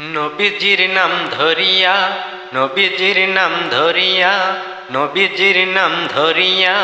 নবীজির নাম ধরিয়া, নবীজির নাম ধরিয়া, নবীজির নাম ধরিয়া,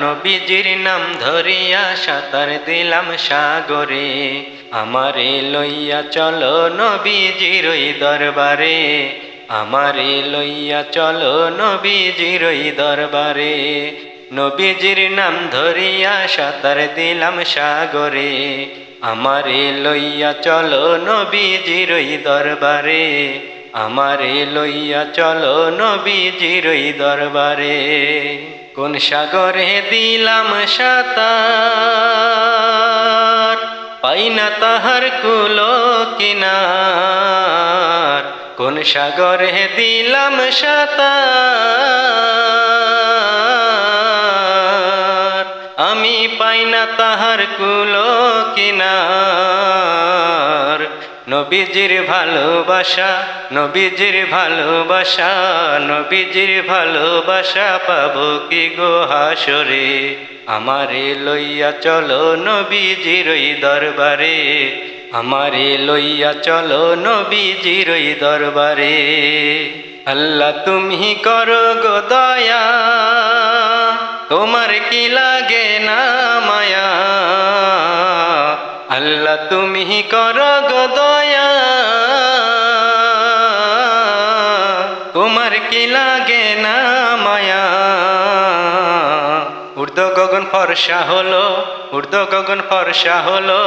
নবীজির নাম ধরিয়া সাঁতার দিলাম সাগরে। আমারে লইয়া চলো নবীজির ওই দরবারে। আমারে লইয়া চলো নবীজির ওই দরবারে। নবীজির নাম ধরিয়া সাঁতার দিলাম সাগরে। আমারে লইয়া চলো নবীজির দরবারে। আমারে লইয়া চলো নবীজির দরবারে। কোন সাগরে দিলাম সাঁতার, পাই না তাহার কুলো কিনার। কোন সাগরে দিলাম সাঁতার পাই না তাহার কুলো কিনার। নবীজির ভালোবাসা নবীজির ভালোবাসা নবীজির ভালোবাসা পাবো কি গো হাসরে? আমারে লইয়া চলো নবীজির দরবারে। আমারে লইয়া চলো নবীজির দরবারে। আল্লাহ তুমি করো গো দয়া, তোমার কি আল্লাহ তুমি কর গদয়া দয়া। তোমার কি লাগে না? উর্দ গগন ফর্ষা হলো উর্দ গগন ফর্ষা হলো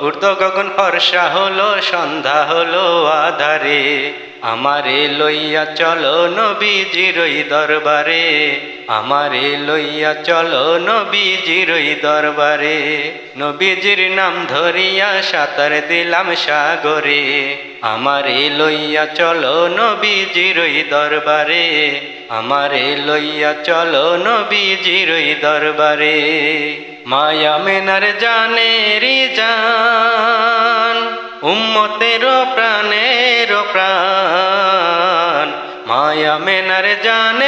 উর্দ গগন ফর্ষা হলো, সন্ধ্যা হলো আধারে। আমারে লইয়া চলো নবীজির ওই দরবারে, আমারে লইয়া চলো নবীজির ওই দরবারে। নবীজির নাম ধরিয়া সাঁতার দিলাম সাগরে। আমারে লইয়া চলো নবীজির ওই দরবারে। আমারে লইয়া চলো নবীজির ওই দরবারে। মায়া মেনার জান, উম্মতের প্রাণের প্রাণ। মায়া মেনার জান,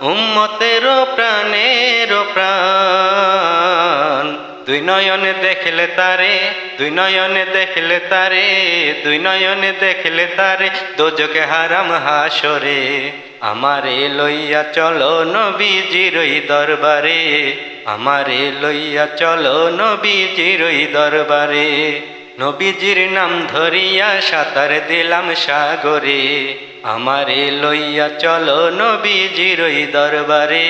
উম্মতের প্রাণের প্রাণ দুই নয়নে দেখলে তারে, দুই নয়নে দেখলে তারে, দুই নয়নে দেখলে তারে, দোজকে হারাম হাসরে। আমারে লইয়া চলো নবীজিরই দরবারে, আমারে লইয়া চলো নবীজিরই দরবারে। নবীজির নাম ধরিয়া সাঁতার দিলাম সাগরে, আমারে লইয়া চলো নবীজির ওই দরবারে,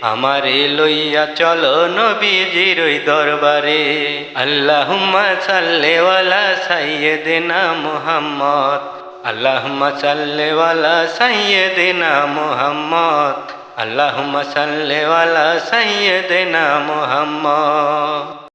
আমারে লইয়া চলো নবীজির ওই দরবারে। আল্লাহুম্মা সাল্লি ওয়ালা সাইয়্যিদিনা মুহাম্মদ, আল্লাহুম্মা সাল্লি ওয়ালা সাইয়্যিদিনা মুহাম্মদ, আল্লাহুম্মা সাল্লি ওয়ালা মুহাম্মদ।